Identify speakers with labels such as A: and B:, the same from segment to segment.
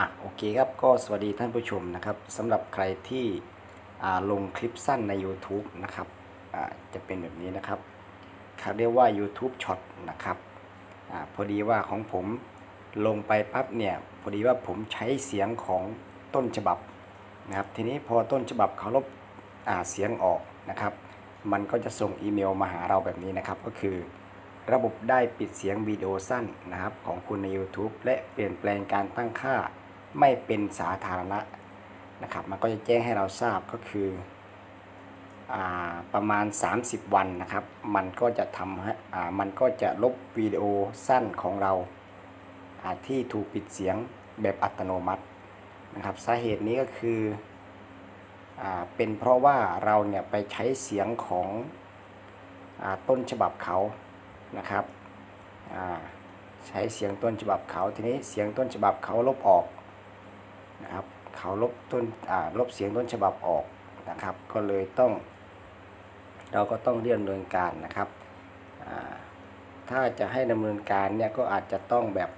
A: อะโอเคครับก็สวัสดีท่านผู้ชมนะครับสำหรับใครที่ลงคลิปสั้นใน YouTube นะครับจะเป็นแบบนี้นะครับเขาเรียกว่า YouTube Short นะครับอพอดีว่าของผมลงไปปั๊บเนี่ยพอดีว่าผมใช้เสียงของต้นฉบับนะครับทีนี้พอต้นฉบับเขาลบาเสียงออกนะครับ มันก็จะส่งอีเมลมาหาเราแบบนี้นะครับ ก็คือระบบได้ปิดเสียงวิดีโอสั้นนะครับของคุณใน YouTube และเปลี่ยนแปลงการตั้งค่า ไม่เป็นสาธารณะนะครับ มันก็จะแจ้งให้เราทราบก็คืออประมาณ 30 วันนะครับ มันก็จะทำให้มันก็จะลบวิดีโอสั้นของเราที่ถูกปิดเสียงแบบอัตโนมัตินะครับ สาเหตุนี้ก็คืออเป็นเพราะว่าเราเนี่ยไปใช้เสียงของอต้นฉบับเขานะครับใช้เสียงต้นฉบับเขาทีนี้เสียงต้นฉบับเขาลบออก นะครับเขาลบต้นอ่าลบเสียงต้นฉบับออกนะครับ ก็เลยต้อง เราก็ต้องเรียนดำเนินการนะครับถ้าจะให้ดำเนินการเนี่ยก็อาจจะต้องแบบ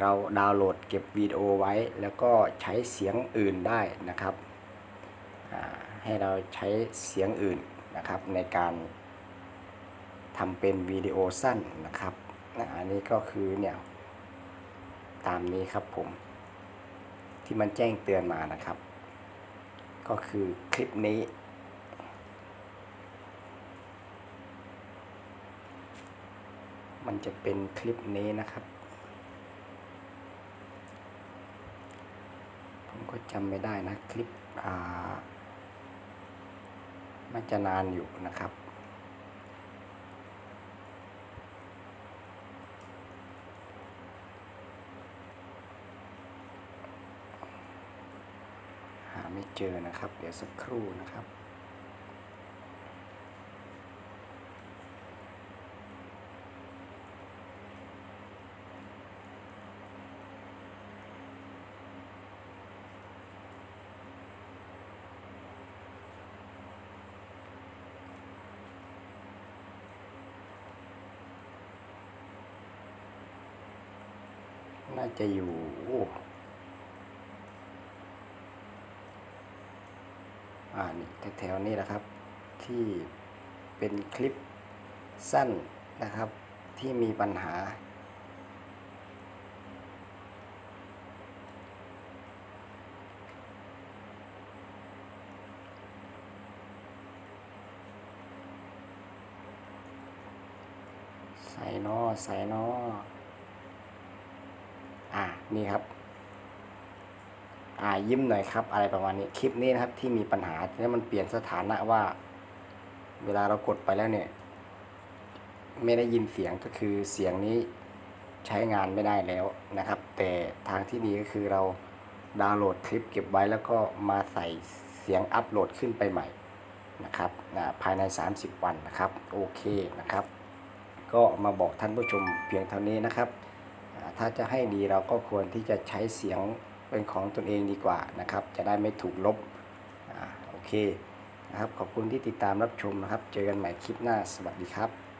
A: เราดาวน์โหลดเก็บวิดีโอไว้ แล้วก็ใช้เสียงอื่นได้นะครับให้เราใช้เสียงอื่นนะครับในการทำเป็นวิดีโอสั้นนะครับนะอันนี้ก็คือเนี่ยตามนี้ครับผม ที่มันแจ้งเตือนมานะครับ ก็คือคลิปนี้ มันจะเป็นคลิปนี้นะครับ ผมก็จำไม่ได้นะ คลิปอ่ามันจะนานอยู่นะครับ หาไม่ เจอนะครับ เดี๋ยวสักครู่นะครับน่าจะอยู่ อ่านี่แถวๆนี้นะครับ ที่เป็นคลิปสั้นนะครับ ที่มีปัญหา ใส่นอใส่นออ่านี่ครับ อ่ายิ้มหน่อยครับอะไรประมาณนี้คลิปนี้นะครับที่มีปัญหาแล้วมันเปลี่ยนสถานะว่า เวลาเรากดไปแล้วเนี่ย ไม่ได้ยินเสียงก็คือเสียงนี้ใช้งานไม่ได้แล้วนะครับ แต่ทางที่ดีก็คือเราดาวน์โหลดคลิปเก็บไว้แล้วก็มาใส่เสียงอัปโหลดขึ้นไปใหม่นะครับอ่าภายใน 30 วันนะครับโอเคนะครับ ก็มาบอกท่านผู้ชมเพียงเท่านี้นะครับ ถ้าจะให้ดีเราก็ควรที่จะใช้เสียง เป็นของตนเองดีกว่านะครับ จะได้ไม่ถูกลบอาโอเคนะครับขอบคุณที่ติดตามรับชมนะครับ เจอกันใหม่คลิปหน้าสวัสดีครับ